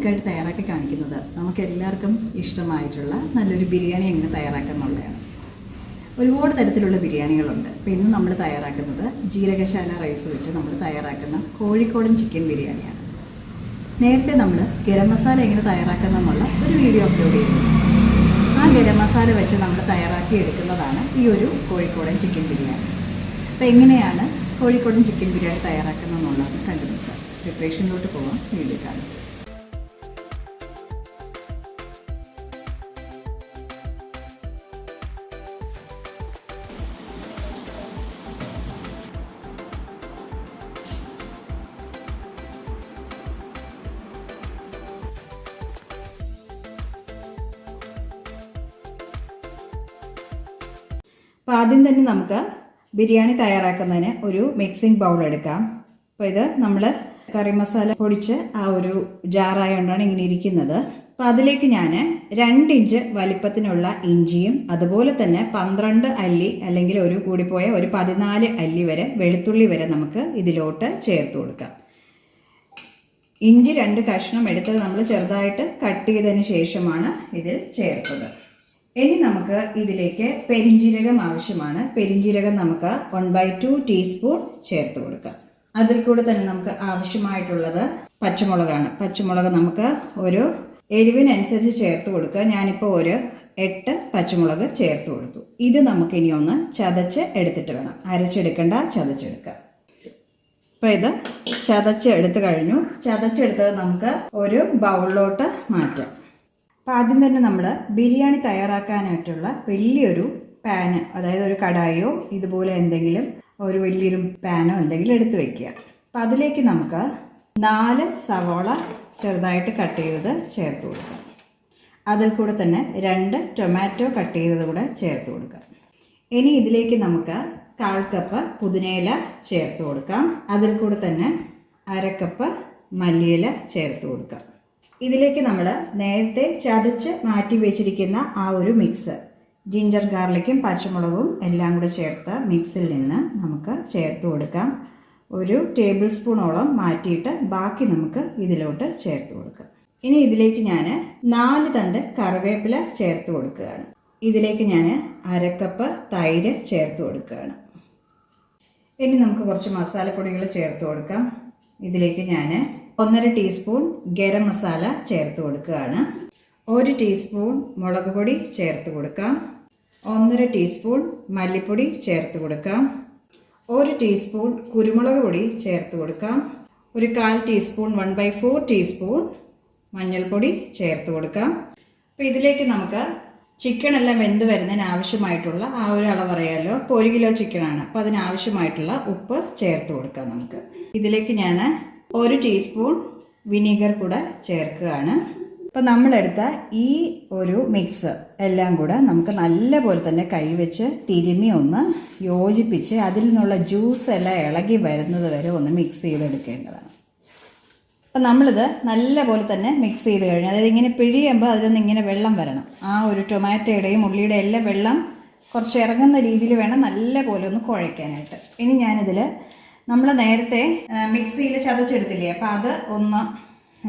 നിങ്ങൾക്കായിട്ട് തയ്യാറാക്കി കാണിക്കുന്നത് നമുക്ക് എല്ലാവർക്കും ഇഷ്ടമായിട്ടുള്ള നല്ലൊരു ബിരിയാണി എങ്ങനെ തയ്യാറാക്കുക എന്നുള്ളതാണ് ഒരുപാട് തരത്തിലുള്ള ബിരിയാണികളുണ്ട്. അപ്പോൾ ഇന്ന് നമ്മൾ തയ്യാറാക്കുന്നത് ജീരകശാല റൈസ് വെച്ച് നമ്മൾ തയ്യാറാക്കുന്ന കോഴിക്കോടൻ ചിക്കൻ ബിരിയാണിയാണ്. നേരത്തെ നമ്മൾ ഗരം മസാല എങ്ങനെ തയ്യാറാക്കുന്നതെന്നുള്ള ഒരു വീഡിയോ അപ്ലോഡ് ചെയ്തു ആ ഗരം മസാല വെച്ച് നമ്മൾ തയ്യാറാക്കി എടുക്കുന്നതാണ് ഈ ഒരു കോഴിക്കോടൻ ചിക്കൻ ബിരിയാണി. അപ്പോൾ എങ്ങനെയാണ് കോഴിക്കോടൻ ചിക്കൻ ബിരിയാണി തയ്യാറാക്കുന്നതെന്നുള്ളത് കണ്ടു നോക്കാം പ്രിപ്പറേഷനിലോട്ട് പോകാം വീഡിയോ അപ്പോൾ ആദ്യം തന്നെ നമുക്ക് ബിരിയാണി തയ്യാറാക്കുന്നതിന് ഒരു മിക്സിംഗ് ബൗൾ എടുക്കാം. അപ്പോൾ ഇത് നമ്മൾ കറി മസാല പൊടിച്ച് ആ ഒരു ജാറായതുകൊണ്ടാണ് ഇങ്ങനെ ഇരിക്കുന്നത്. അപ്പോൾ അതിലേക്ക് ഞാൻ രണ്ട് ഇഞ്ച് വലിപ്പത്തിനുള്ള ഇഞ്ചിയും അതുപോലെ തന്നെ പന്ത്രണ്ട് അല്ലി അല്ലെങ്കിൽ ഒരു കൂടിപ്പോയ ഒരു പതിനാല് അല്ലി വരെ വെളുത്തുള്ളി വരെ നമുക്ക് ഇതിലോട്ട് ചേർത്ത് കൊടുക്കാം. ഇഞ്ചി രണ്ട് കഷ്ണം എടുത്തത് നമ്മൾ ചെറുതായിട്ട് കട്ട് ചെയ്തതിന് ശേഷമാണ് ഇതിൽ ചേർത്തത്. ഇനി നമുക്ക് ഇതിലേക്ക് പെരിഞ്ജീരകം ആവശ്യമാണ്. പെരിഞ്ജീരകം നമുക്ക് വൺ ബൈ ടു ടീസ്പൂൺ ചേർത്ത് കൊടുക്കാം. അതിൽ കൂടെ തന്നെ നമുക്ക് ആവശ്യമായിട്ടുള്ളത് പച്ചമുളകാണ്. പച്ചമുളക് നമുക്ക് ഒരു എരിവിനനുസരിച്ച് ചേർത്ത് കൊടുക്കുക. ഞാനിപ്പോൾ ഒരു എട്ട് പച്ചമുളക് ചേർത്ത് കൊടുത്തു. ഇത് നമുക്ക് ഇനി ഒന്ന് ചതച്ച് എടുത്തിട്ട് വേണം. അരച്ചെടുക്കണ്ട ചതച്ചെടുക്കുക. അപ്പോൾ ഇത് ചതച്ച് എടുത്തു കഴിഞ്ഞു. ചതച്ചെടുത്തത് നമുക്ക് ഒരു ബൗളിലോട്ട് മാറ്റാം. അപ്പോൾ ആദ്യം തന്നെ നമ്മൾ ബിരിയാണി തയ്യാറാക്കാനായിട്ടുള്ള വലിയൊരു പാന് അതായത് ഒരു കടായോ ഇതുപോലെ എന്തെങ്കിലും ഒരു വലിയൊരു പാനോ എന്തെങ്കിലും എടുത്ത് വെക്കുക. അപ്പോൾ അതിലേക്ക് നമുക്ക് നാല് സവോള ചെറുതായിട്ട് കട്ട് ചെയ്തത് ചേർത്ത് കൊടുക്കുക അതിൽ കൂടെ തന്നെ രണ്ട് ടൊമാറ്റോ കട്ട് ചെയ്തത് കൂടെ ചേർത്ത് കൊടുക്കുക ഇനി ഇതിലേക്ക് നമുക്ക് കാൽ കപ്പ് പുതിനയില ചേർത്ത് കൊടുക്കാം. അതിൽ കൂടെ തന്നെ അരക്കപ്പ് മല്ലിയില ചേർത്ത് കൊടുക്കാം. ഇതിലേക്ക് നമ്മൾ നേരത്തെ ചതച്ച് മാറ്റി വെച്ചിരിക്കുന്ന ആ ഒരു മിക്സ് ജിഞ്ചർ ഗാർലിക്കും പച്ചമുളകും എല്ലാം കൂടെ ചേർത്ത് മിക്സിൽ നിന്ന് നമുക്ക് ചേർത്ത് കൊടുക്കാം. ഒരു ടേബിൾ സ്പൂണോളം മാറ്റിയിട്ട് ബാക്കി നമുക്ക് ഇതിലോട്ട് ചേർത്ത് കൊടുക്കാം. ഇനി ഇതിലേക്ക് ഞാൻ നാല് തണ്ട് കറിവേപ്പില ചേർത്ത് കൊടുക്കുകയാണ്. ഇതിലേക്ക് ഞാൻ അരക്കപ്പ് തൈര് ചേർത്ത് കൊടുക്കുകയാണ്. ഇനി നമുക്ക് കുറച്ച് മസാലപ്പൊടികൾ ചേർത്ത് കൊടുക്കാം. ഇതിലേക്ക് ഞാൻ ഒന്നര ടീസ്പൂൺ ഗരം മസാല ചേർത്ത് കൊടുക്കുകയാണ്. ഒരു ടീസ്പൂൺ മുളക് പൊടി ചേർത്ത് കൊടുക്കാം. ഒന്നര ടീസ്പൂൺ മല്ലിപ്പൊടി ചേർത്ത് കൊടുക്കാം. ഒരു ടീസ്പൂൺ കുരുമുളക് പൊടി ചേർത്ത് കൊടുക്കാം. ഒരു കാൽ teaspoon one by four teaspoon മഞ്ഞൾപ്പൊടി ചേർത്ത് കൊടുക്കാം. അപ്പോൾ ഇതിലേക്ക് നമുക്ക് ചിക്കൻ എല്ലാം വെന്ത് വരുന്നതിന് ആവശ്യമായിട്ടുള്ള ആ ഒരു അളവ് അറിയാലോ. അപ്പോൾ ഒരു കിലോ ചിക്കനാണ്. അപ്പോൾ അതിനാവശ്യമായിട്ടുള്ള ഉപ്പ് ചേർത്ത് കൊടുക്കാം നമുക്ക്. ഇതിലേക്ക് ഞാൻ ഒരു ടീസ്പൂൺ വിനീഗർ കൂടെ ചേർക്കുകയാണ്. അപ്പോൾ നമ്മളെടുത്ത ഈ ഒരു മിക്സ് എല്ലാം കൂടെ നമുക്ക് നല്ലപോലെ തന്നെ കൈവച്ച് തിരുമി ഒന്ന് യോജിപ്പിച്ച് അതിൽ നിന്നുള്ള ജ്യൂസ് എല്ലാം ഇളകി വരുന്നത് വരെ ഒന്ന് മിക്സ് ചെയ്തെടുക്കേണ്ടതാണ്. അപ്പം നമ്മളിത് നല്ലപോലെ തന്നെ മിക്സ് ചെയ്ത് കഴിഞ്ഞു അതായത് ഇങ്ങനെ പിഴിയുമ്പോൾ അതിൽ നിന്ന് ഇങ്ങനെ വെള്ളം വരണം. ആ ഒരു ടൊമാറ്റോയുടെയും ഉള്ളിയുടെയും എല്ലാം വെള്ളം കുറച്ച് ഇറങ്ങുന്ന രീതിയിൽ വേണം നല്ലപോലെ ഒന്ന് കുഴയ്ക്കാനായിട്ട്. ഇനി ഞാനിതിൽ നമ്മൾ നേരത്തെ മിക്സിയിൽ ചതച്ചെടുത്തില്ലേ? അപ്പോൾ അത് ഒന്ന്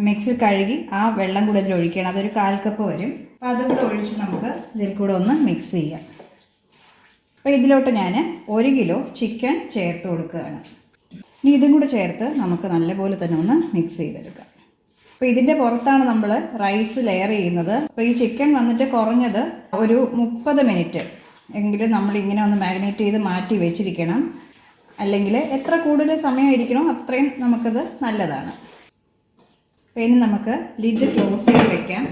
മിക്സി കഴുകി ആ വെള്ളം കൂടെ ഇതിൽ ഒഴിക്കണം. അതൊരു കാൽ കപ്പ് വരും. അപ്പോൾ അതും കൂടെ ഒഴിച്ച് നമുക്ക് ഇതിൽ കൂടെ ഒന്ന് മിക്സ് ചെയ്യാം. അപ്പോൾ ഇതിലോട്ട് ഞാൻ ഒരു കിലോ ചിക്കൻ ചേർത്ത് കൊടുക്കുകയാണ്. ഇനി ഇതും കൂടെ ചേർത്ത് നമുക്ക് നല്ലപോലെ തന്നെ ഒന്ന് മിക്സ് ചെയ്തെടുക്കാം. അപ്പോൾ ഇതിന്റെ പുറത്താണ് നമ്മൾ റൈസ് ലെയർ ചെയ്യുന്നത്. അപ്പോൾ ഈ ചിക്കൻ വന്നിട്ട് കുറഞ്ഞത് ഒരു മുപ്പത് മിനിറ്റ് എങ്കിലും നമ്മൾ ഇങ്ങനെ ഒന്ന് മാരിനേറ്റ് ചെയ്ത് മാറ്റി വെച്ചിരിക്കണം. അല്ലെങ്കിൽ എത്ര കൂടുതൽ സമയമായിരിക്കണോ അത്രയും നമുക്കത് നല്ലതാണ്. അപ്പോൾ ഇനി നമുക്ക് ലിഡ് ക്ലോസ് ചെയ്ത് വെക്കാം.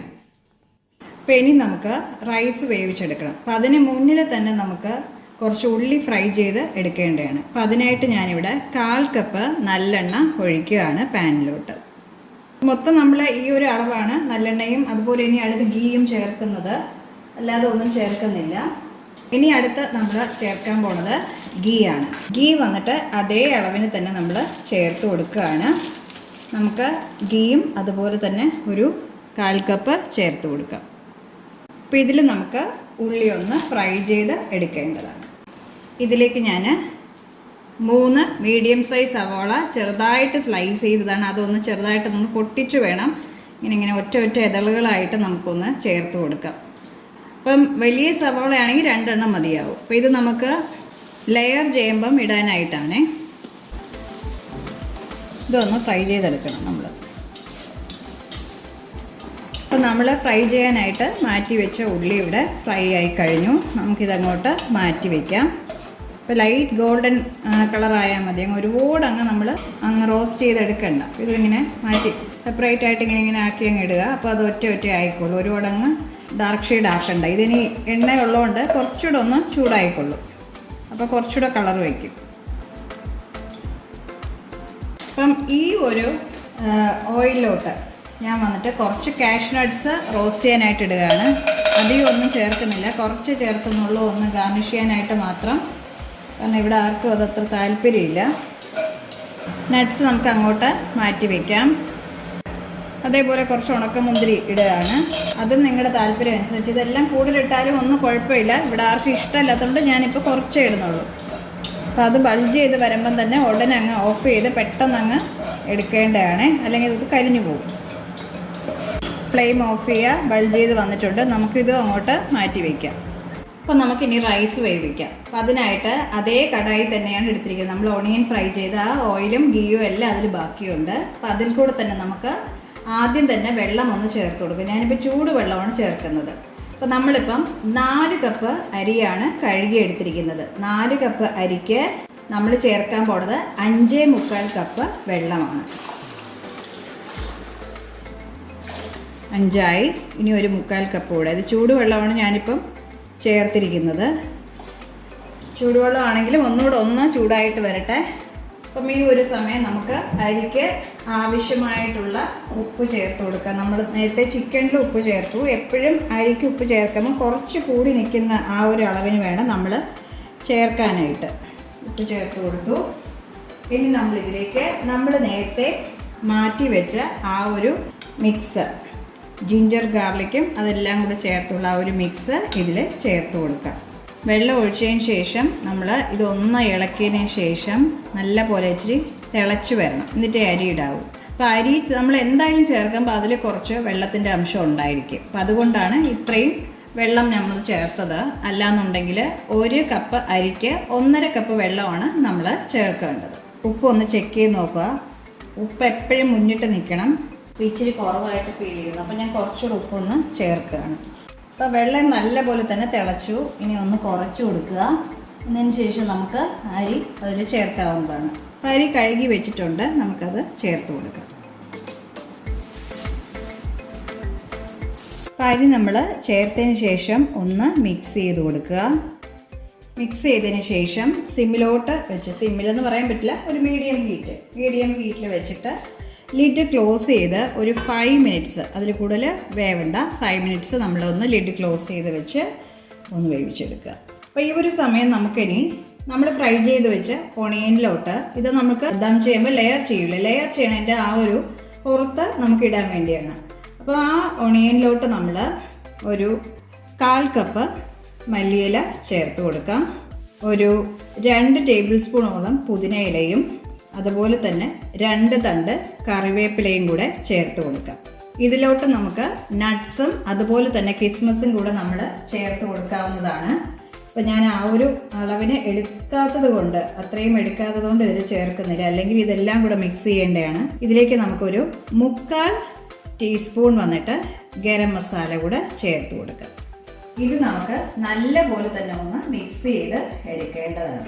അപ്പോൾ ഇനി നമുക്ക് റൈസ് വേവിച്ചെടുക്കണം. അപ്പോൾ അതിന് മുന്നിൽ തന്നെ നമുക്ക് കുറച്ച് ഉള്ളി ഫ്രൈ ചെയ്ത് എടുക്കേണ്ടതാണ്. അപ്പോൾ അതിനായിട്ട് ഞാനിവിടെ കാൽ കപ്പ് നല്ലെണ്ണ ഒഴിക്കുകയാണ് പാനിലോട്ട്. മൊത്തം നമ്മൾ ഈ ഒരു അളവാണ് നല്ലെണ്ണയും അതുപോലെ ഇനി അടുത്ത് ഗീയും ചേർക്കുന്നത്. അല്ലാതെ ഒന്നും ചേർക്കുന്നില്ല. ഇനി അടുത്ത് നമ്മൾ ചേർക്കാൻ പോണത് ഗീ ആണ്. ഗീ വന്നിട്ട് അതേ അളവിന് തന്നെ നമ്മൾ ചേർത്ത് കൊടുക്കുകയാണ്. നമുക്ക് ഗീയും അതുപോലെ തന്നെ ഒരു കാൽ കപ്പ് ചേർത്ത് കൊടുക്കാം. അപ്പോൾ ഇതിൽ നമുക്ക് ഉള്ളി ഒന്ന് ഫ്രൈ ചെയ്ത് എടുക്കേണ്ടതാണ്. ഇതിലേക്ക് ഞാൻ മൂന്ന് മീഡിയം സൈസ് സവോള ചെറുതായിട്ട് സ്ലൈസ് ചെയ്തതാണ്. അതൊന്ന് ചെറുതായിട്ട് ഒന്ന് പൊട്ടിച്ചു വേണം. ഇങ്ങനെ ഇങ്ങനെ ഒറ്റ ഒറ്റ ഇതളുകളായിട്ട് നമുക്കൊന്ന് ചേർത്ത് കൊടുക്കാം. അപ്പം വലിയ സവോളയാണെങ്കിൽ രണ്ടെണ്ണം മതിയാവും. അപ്പം ഇത് നമുക്ക് ലെയർ ചെയ്യുമ്പം ഇടാനായിട്ടാണേ. ഇതൊന്ന് ഫ്രൈ ചെയ്തെടുക്കണം നമ്മൾ. അപ്പം നമ്മൾ ഫ്രൈ ചെയ്യാനായിട്ട് മാറ്റി വെച്ച ഉള്ളി ഇവിടെ ഫ്രൈ ആയി കഴിഞ്ഞു. നമുക്കിതങ്ങോട്ട് മാറ്റി വയ്ക്കാം ഇപ്പോൾ ലൈറ്റ് ഗോൾഡൻ കളറായാൽ മതി. അങ്ങ് ഒരുപാട് അങ്ങ് നമ്മൾ അങ്ങ് റോസ്റ്റ് ചെയ്തെടുക്കണ്ട. ഇതിങ്ങനെ മാറ്റി സെപ്പറേറ്റ് ആയിട്ട് ഇങ്ങനെ ഇങ്ങനെ ആക്കി അങ്ങ് ഇടുക. അപ്പോൾ അത് ഒറ്റ ഒറ്റ ആയിക്കോളൂ. ഒരുപാട് അങ്ങ് ഡാർക്ക് ഷെയ്ഡ് ആക്കണ്ട. ഇതിനി എണ്ണ ഉള്ളതുകൊണ്ട് കുറച്ചുകൂടെ ഒന്ന് ചൂടായിക്കൊള്ളും. അപ്പോൾ കുറച്ചുകൂടെ കളർ വയ്ക്കും. അപ്പം ഈ ഒരു ഓയിലിലോട്ട് ഞാൻ വന്നിട്ട് കുറച്ച് കാഷ് നട്ട്സ് റോസ്റ്റ് ചെയ്യാനായിട്ട് ഇടുകയാണ്. അധികം ഒന്നും ചേർക്കുന്നില്ല. കുറച്ച് ചേർക്കുന്നുള്ളൂ ഒന്ന് ഗാർണിഷ് ചെയ്യാനായിട്ട് മാത്രം. കാരണം ഇവിടെ ആർക്കും അതത്ര താല്പര്യമില്ല. നട്ട്സ് നമുക്ക് അങ്ങോട്ട് മാറ്റി വയ്ക്കാം. അതേപോലെ കുറച്ച് ഉണക്കമുന്തിരി ഇടുകയാണ്. അതും നിങ്ങളുടെ താല്പര്യം അനുസരിച്ച് ഇതെല്ലാം കൂടുതലിട്ടാലും ഒന്നും കുഴപ്പമില്ല. ഇവിടെ ആർക്കും ഇഷ്ടമല്ലാത്തതുകൊണ്ട് ഞാനിപ്പോൾ കുറച്ചേ ഇടുന്നുള്ളൂ. അപ്പോൾ അത് ബൾജ് ചെയ്ത് വരുമ്പം തന്നെ ഉടനെ അങ്ങ് ഓഫ് ചെയ്ത് പെട്ടെന്ന് അങ്ങ് എടുക്കേണ്ടതാണ്. അല്ലെങ്കിൽ ഇത് കരിഞ്ഞു പോകും. ഫ്ലെയിം ഓഫ് ചെയ്യുക ബൾജ് ചെയ്ത് വന്നിട്ടുണ്ട്. നമുക്കിത് അങ്ങോട്ട് മാറ്റി വയ്ക്കാം. അപ്പോൾ നമുക്കിനി റൈസ് വേവിക്കാം. അപ്പം അതിനായിട്ട് അതേ കടായി തന്നെയാണ് എടുത്തിരിക്കുന്നത്. നമ്മൾ ഓണിയൻ ഫ്രൈ ചെയ്ത ആ ഓയിലും ഗീയും എല്ലാം അതിൽ ബാക്കിയുണ്ട്. അപ്പോൾ അതിൽ കൂടെ തന്നെ നമുക്ക് ആദ്യം തന്നെ വെള്ളം ഒന്ന് ചേർത്ത് കൊടുക്കും. ഞാനിപ്പോൾ ചൂട് വെള്ളമാണ് ചേർക്കുന്നത്. അപ്പോൾ നമ്മളിപ്പം നാല് കപ്പ് അരിയാണ് കഴുകിയെടുത്തിരിക്കുന്നത്. നാല് കപ്പ് അരിക്ക് നമ്മൾ ചേർക്കാൻ പോണത് അഞ്ചേ മുക്കാൽ കപ്പ് വെള്ളമാണ്. അഞ്ചായി. ഇനി ഒരു മുക്കാൽ കപ്പ് കൂടെ. ഇത് ചൂടുവെള്ളമാണ് ഞാനിപ്പം ചേർത്തിരിക്കുന്നത്. ചൂടുവെള്ളമാണെങ്കിലും ഒന്നുകൂടെ ഒന്ന് ചൂടായിട്ട് വരട്ടെ. അപ്പം ഈ ഒരു സമയം നമുക്ക് അരിക്ക് ആവശ്യമായിട്ടുള്ള ഉപ്പ് ചേർത്ത് കൊടുക്കാം. നമ്മൾ നേരത്തെ ചിക്കനിൽ ഉപ്പ് ചേർത്തു. എപ്പോഴും അരിക്ക് ഉപ്പ് ചേർക്കുമ്പോൾ കുറച്ച് കൂടി നിൽക്കുന്ന ആ ഒരു അളവിന് വേണം നമ്മൾ ചേർക്കാനായിട്ട്. ഉപ്പ് ചേർത്ത് കൊടുത്തു. ഇനി നമ്മളിതിലേക്ക് നമ്മൾ നേരത്തെ മാറ്റി വെച്ച ആ ഒരു മിക്സ് ജിഞ്ചർ ഗാർലിക്കും അതെല്ലാം കൂടെ ചേർത്തുള്ള ആ ഒരു മിക്സ് ഇതിൽ ചേർത്ത് കൊടുക്കാം. വെള്ളം ഒഴിച്ചതിന് ശേഷം നമ്മൾ ഇതൊന്ന് ഇളക്കിയതിന് ശേഷം നല്ല പോലെ ഇച്ചിരി തിളച്ച് വരണം. എന്നിട്ട് അരി ഇടാവും. അപ്പോൾ അരി നമ്മൾ എന്തായാലും ചേർക്കുമ്പോൾ അതിൽ കുറച്ച് വെള്ളത്തിന്റെ അംശം ഉണ്ടായിരിക്കും. അപ്പോൾ അതുകൊണ്ടാണ് ഇത്രയും വെള്ളം നമ്മൾ ചേർത്തത്. അല്ലാന്നുണ്ടെങ്കിൽ ഒരു കപ്പ് അരിക്ക് ഒന്നര കപ്പ് വെള്ളമാണ് നമ്മൾ ചേർക്കേണ്ടത്. ഉപ്പ് ഒന്ന് ചെക്ക് ചെയ്ത് നോക്കുക. ഉപ്പ് എപ്പോഴും മുന്നിട്ട് നിൽക്കണം ഇച്ചിരി കുറവായിട്ട് ഫീൽ ചെയ്യുന്നു. അപ്പോൾ ഞാൻ കുറച്ചുകൂടി ഉപ്പൊന്ന് ചേർക്കുകയാണ്. അപ്പോൾ വെള്ളം നല്ലപോലെ തന്നെ തിളച്ചു. ഇനി ഒന്ന് കുറച്ച് കൊടുക്കുക. അതിന് ശേഷം നമുക്ക് അരി അതിൽ ചേർക്കാവുന്നതാണ്. അപ്പോൾ അരി കഴുകി വെച്ചിട്ടുണ്ട്. നമുക്കത് ചേർത്ത് കൊടുക്കാം. അപ്പോൾ അരി നമ്മൾ ചേർത്തതിന് ശേഷം ഒന്ന് മിക്സ് ചെയ്ത് കൊടുക്കുക. മിക്സ് ചെയ്തതിന് ശേഷം സിമ്മിലോട്ട് വെച്ച് സിമ്മിലെന്ന് പറയാൻ പറ്റില്ല ഒരു മീഡിയം ഹീറ്റ് മീഡിയം ഹീറ്റിൽ വെച്ചിട്ട് ലിഡ് ക്ലോസ് ചെയ്ത് ഒരു ഫൈവ് മിനിറ്റ്സ് അതിൽ കൂടുതൽ വേവണ്ട. ഫൈവ് മിനിറ്റ്സ് നമ്മളൊന്ന് ലിഡ് ക്ലോസ് ചെയ്ത് വെച്ച് ഒന്ന് വേവിച്ചെടുക്കുക. അപ്പോൾ ഈ ഒരു സമയം നമുക്കിനി നമ്മൾ ഫ്രൈ ചെയ്ത് വെച്ച് ഒണിയനിലോട്ട് ഇത് നമുക്ക് ദം ചെയ്യുമ്പോൾ ലെയർ ചെയ്യില്ല ലെയർ ചെയ്യണതിന്റെ ആ ഒരു പുറത്ത് നമുക്ക് ഇടാൻ വേണ്ടിയാണ്. അപ്പോൾ ആ ഒണിയനിലോട്ട് നമ്മൾ ഒരു കാൽ കപ്പ് മല്ലിയില ചേർത്ത് കൊടുക്കാം. ഒരു രണ്ട് ടേബിൾ സ്പൂണോളം പുതിന ഇലയും അതുപോലെ തന്നെ രണ്ട് തണ്ട് കറിവേപ്പിലയും കൂടെ ചേർത്ത് കൊടുക്കാം. ഇതിലോട്ട് നമുക്ക് നട്ട്സും അതുപോലെ തന്നെ കിസ്മസും കൂടെ നമ്മൾ ചേർത്ത് കൊടുക്കാവുന്നതാണ്. അപ്പോൾ ഞാൻ ആ ഒരു അളവിന് എടുക്കാത്തത് കൊണ്ട് അത്രയും എടുക്കാത്തത് കൊണ്ട് ഇതിൽ ചേർക്കുന്നില്ല. അല്ലെങ്കിൽ ഇതെല്ലാം കൂടെ മിക്സ് ചെയ്യേണ്ടതാണ്. ഇതിലേക്ക് നമുക്കൊരു മുക്കാൽ ടീസ്പൂൺ വന്നിട്ട് ഗരം മസാല കൂടെ ചേർത്ത് കൊടുക്കാം. ഇത് നമുക്ക് നല്ല പോലെ തന്നെ ഒന്ന് മിക്സ് ചെയ്ത് എടുക്കേണ്ടതാണ്.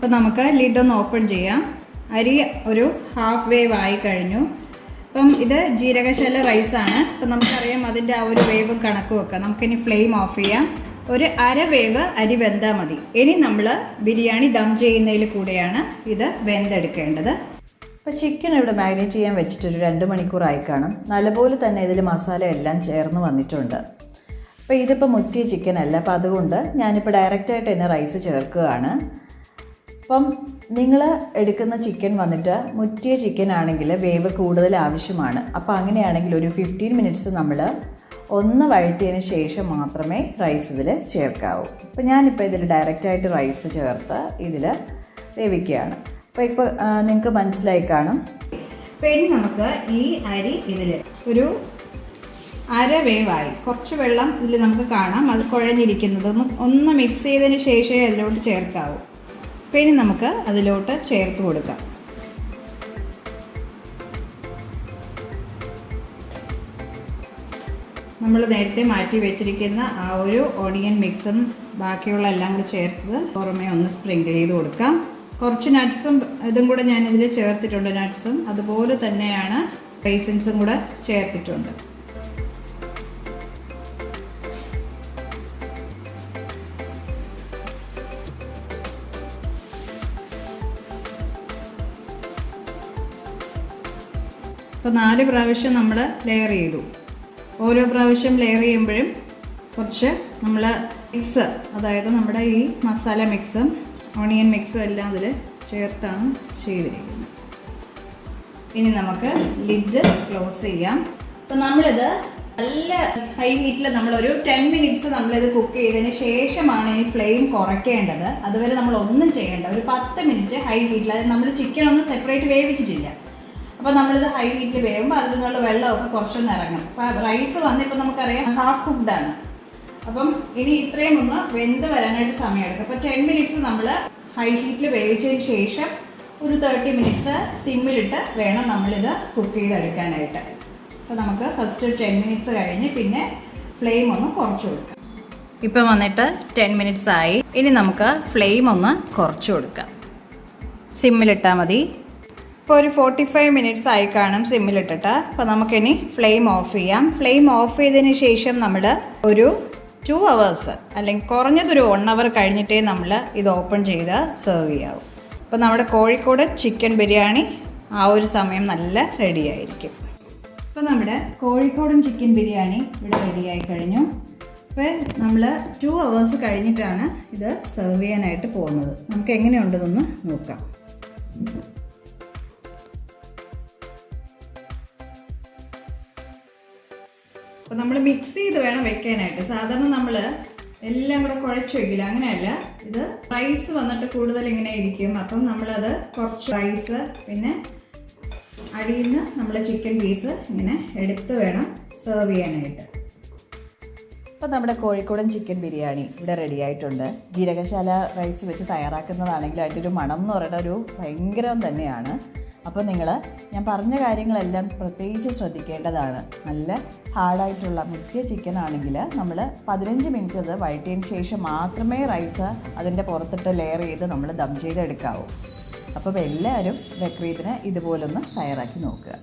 അപ്പോൾ നമുക്ക് ലിഡ് ഒന്ന് ഓപ്പൺ ചെയ്യാം. അരി ഒരു ഹാഫ് വേവ് ആയി കഴിഞ്ഞു. അപ്പം ഇത് ജീരകശാല റൈസാണ് അപ്പം നമുക്കറിയാം അതിന്റെ ആ ഒരു വേവ് കണക്ക് വെക്കാം നമുക്കിനി ഫ്ലെയിം ഓഫ് ചെയ്യാം. ഒരു അര വേവ് അരി വെന്താൽ മതി. ഇനി നമ്മൾ ബിരിയാണി ദം ചെയ്യുന്നതിൽ കൂടെയാണ് ഇത് വെന്തെടുക്കേണ്ടത്. അപ്പോൾ ചിക്കൻ ഇവിടെ മാരിനേറ്റ് ചെയ്യാൻ വെച്ചിട്ട് വെച്ചിട്ടൊരു രണ്ട് മണിക്കൂറായി കാണും. നല്ലപോലെ തന്നെ ഇതിൽ മസാല എല്ലാം ചേർന്ന് വന്നിട്ടുണ്ട്. അപ്പോൾ ഇതിപ്പോൾ മുറ്റിയ ചിക്കൻ അല്ല. അപ്പോൾ അതുകൊണ്ട് ഞാനിപ്പോൾ ഡയറക്റ്റായിട്ട് തന്നെ റൈസ് ചേർക്കുകയാണ്. അപ്പം നിങ്ങൾ എടുക്കുന്ന ചിക്കൻ വന്നിട്ട് മുറ്റിയ ചിക്കൻ ആണെങ്കിൽ വേവ് കൂടുതൽ ആവശ്യമാണ്. അപ്പോൾ അങ്ങനെയാണെങ്കിൽ ഒരു ഫിഫ്റ്റീൻ മിനിറ്റ്സ് നമ്മൾ ഒന്ന് വഴറ്റിയതിന് ശേഷം മാത്രമേ റൈസ് ഇതിൽ ചേർക്കാവൂ. അപ്പോൾ ഞാനിപ്പോൾ ഇതിൽ ഡയറക്റ്റായിട്ട് റൈസ് ചേർത്ത് ഇതിൽ വേവിക്കുകയാണ്. അപ്പോൾ ഇപ്പോൾ നിങ്ങൾക്ക് മനസ്സിലായി കാണും. അപ്പോൾ ഇനി നമുക്ക് ഈ അരി ഇതിൽ ഒരു അര വേവായി. കുറച്ച് വെള്ളം ഇതിൽ നമുക്ക് കാണാം. അത് കുഴഞ്ഞിരിക്കുന്നത്. ഒന്ന് മിക്സ് ചെയ്തതിന് ശേഷമേ അതിലോട്ട് ചേർക്കാവൂ. അപ്പം ഇനി നമുക്ക് അതിലോട്ട് ചേർത്ത് കൊടുക്കാം. നമ്മൾ നേരത്തെ മാറ്റി വെച്ചിരിക്കുന്ന ആ ഒരു ഓണിയൻ മിക്സും ബാക്കിയുള്ള എല്ലാം കൂടി ചേർത്തത് പുറമേ ഒന്ന് സ്പ്രിങ്കിൾ ചെയ്ത് കൊടുക്കാം. കുറച്ച് നട്ട്സും ഇതും കൂടെ ഞാനിതിൽ ചേർത്തിട്ടുണ്ട് നട്ട്സും. അതുപോലെ തന്നെയാണ് പേസൻസും കൂടെ ചേർത്തിട്ടുണ്ട്. ഇപ്പോൾ നാല് പ്രാവശ്യം നമ്മൾ ലെയർ ചെയ്തു. ഓരോ പ്രാവശ്യം ലെയർ ചെയ്യുമ്പോഴും കുറച്ച് നമ്മൾ മിക്സ് അതായത് നമ്മുടെ ഈ മസാല മിക്സും ഓണിയൻ മിക്സും എല്ലാം അതിൽ ചേർത്താണ് ചെയ്തിരിക്കുന്നത്. ഇനി നമുക്ക് ലിഡ് ക്ലോസ് ചെയ്യാം. അപ്പോൾ നമ്മളിത് നല്ല ഹൈ ഹീറ്റിൽ നമ്മളൊരു ടെൻ മിനിറ്റ്സ് നമ്മളിത് കുക്ക് ചെയ്തതിന് ശേഷമാണ് ഈ ഫ്ലെയിം കുറയ്ക്കേണ്ടത്. അതുവരെ നമ്മൾ ഒന്നും ചെയ്യേണ്ട. ഒരു പത്ത് മിനിറ്റ് ഹൈ ഹീറ്റിൽ അതായത് നമ്മൾ ചിക്കൻ ഒന്നും സെപ്പറേറ്റ് വേവിച്ചിട്ടില്ല. അപ്പോൾ നമ്മളിത് ഹൈ ഹീറ്റിൽ വേകുമ്പോൾ അതിൽ നിന്നുള്ള വെള്ളമൊക്കെ കുറച്ചൊന്ന് ഇറങ്ങും അപ്പോൾ റൈസ് വന്നിപ്പോൾ നമുക്കറിയാം ഹാഫ് കുക്ക്ഡാണ് അപ്പം ഇനി ഇത്രയും ഒന്ന് വെന്ത് വരാനായിട്ട് സമയമെടുക്കും. അപ്പോൾ ടെൻ മിനിറ്റ്സ് നമ്മൾ ഹൈ ഹീറ്റിൽ വേവിച്ചതിന് ശേഷം ഒരു തേർട്ടി മിനിറ്റ്സ് സിമ്മിലിട്ട് വേണം നമ്മളിത് കുക്ക് ചെയ്തെടുക്കാനായിട്ട്. അപ്പോൾ നമുക്ക് ഫസ്റ്റ് ടെൻ മിനിറ്റ്സ് കഴിഞ്ഞ് പിന്നെ ഫ്ലെയിം ഒന്ന് കുറച്ച് കൊടുക്കാം. ഇപ്പം വന്നിട്ട് ടെൻ മിനിറ്റ്സ് ആയി. ഇനി നമുക്ക് ഫ്ലെയിം ഒന്ന് കുറച്ച് കൊടുക്കാം. സിമ്മിലിട്ടാൽ മതി. ഇപ്പോൾ ഒരു ഫോർട്ടി ഫൈവ് മിനിറ്റ്സ് ആയി കാണും സിമ്മിലിട്ടിട്ട്. അപ്പോൾ നമുക്കിനി ഫ്ലെയിം ഓഫ് ചെയ്യാം. ഫ്ലെയിം ഓഫ് ചെയ്തതിന് ശേഷം നമ്മൾ ഒരു ടു അവേഴ്സ് അല്ലെങ്കിൽ കുറഞ്ഞതൊരു വൺ അവർ കഴിഞ്ഞിട്ടേ നമ്മൾ ഇത് ഓപ്പൺ ചെയ്ത് സെർവ് ചെയ്യാവും. അപ്പോൾ നമ്മുടെ കോഴിക്കോട് ചിക്കൻ ബിരിയാണി ആ ഒരു സമയം നല്ല റെഡി ആയിരിക്കും. അപ്പോൾ നമ്മുടെ കോഴിക്കോടൻ ചിക്കൻ ബിരിയാണി ഇവിടെ റെഡിയായി കഴിഞ്ഞു. അപ്പോൾ നമ്മൾ ടു അവേഴ്സ് കഴിഞ്ഞിട്ടാണ് ഇത് സെർവ് ചെയ്യാനായിട്ട് പോകുന്നത്. നമുക്ക് എങ്ങനെയുണ്ടെന്നൊന്ന് നോക്കാം. അപ്പോൾ നമ്മൾ മിക്സ് ചെയ്ത് വേണം വെക്കാനായിട്ട്. സാധാരണ നമ്മൾ എല്ലാം കൂടെ കുഴച്ച് വെക്കില്ല. അങ്ങനെയല്ല. ഇത് റൈസ് വന്നിട്ട് കൂടുതൽ ഇങ്ങനെ ഇരിക്കും. അപ്പം നമ്മളത് കുറച്ച് റൈസ് പിന്നെ അടിയിൽ നിന്ന് നമ്മൾ ചിക്കൻ പീസ് ഇങ്ങനെ എടുത്ത് വേണം സെർവ് ചെയ്യാനായിട്ട്. അപ്പോൾ നമ്മുടെ കോഴിക്കോടൻ ചിക്കൻ ബിരിയാണി ഇവിടെ റെഡി ആയിട്ടുണ്ട്. ജീരകശാല റൈസ് വെച്ച് തയ്യാറാക്കുന്നതാണെങ്കിൽ അതിന്റെ ഒരു മണം എന്ന് പറയുന്ന ഒരു ഭയങ്കരം തന്നെയാണ്. അപ്പോൾ നിങ്ങൾ ഞാൻ പറഞ്ഞ കാര്യങ്ങളെല്ലാം പ്രത്യേകിച്ച് ശ്രദ്ധിക്കേണ്ടതാണ്. നല്ല ഹാർഡായിട്ടുള്ള മുഖ്യ ചിക്കൻ ആണെങ്കിൽ നമ്മൾ പതിനഞ്ച് മിനിറ്റ് അത് വഴറ്റിയതിന് ശേഷം മാത്രമേ റൈസ് അതിന്റെ പുറത്തിട്ട് ലെയർ ചെയ്ത് നമ്മൾ ദം ചെയ്തെടുക്കാവൂ. അപ്പോൾ എല്ലാവരും ബക്രീദിന് ഇതുപോലൊന്ന് തയ്യാറാക്കി നോക്കുക.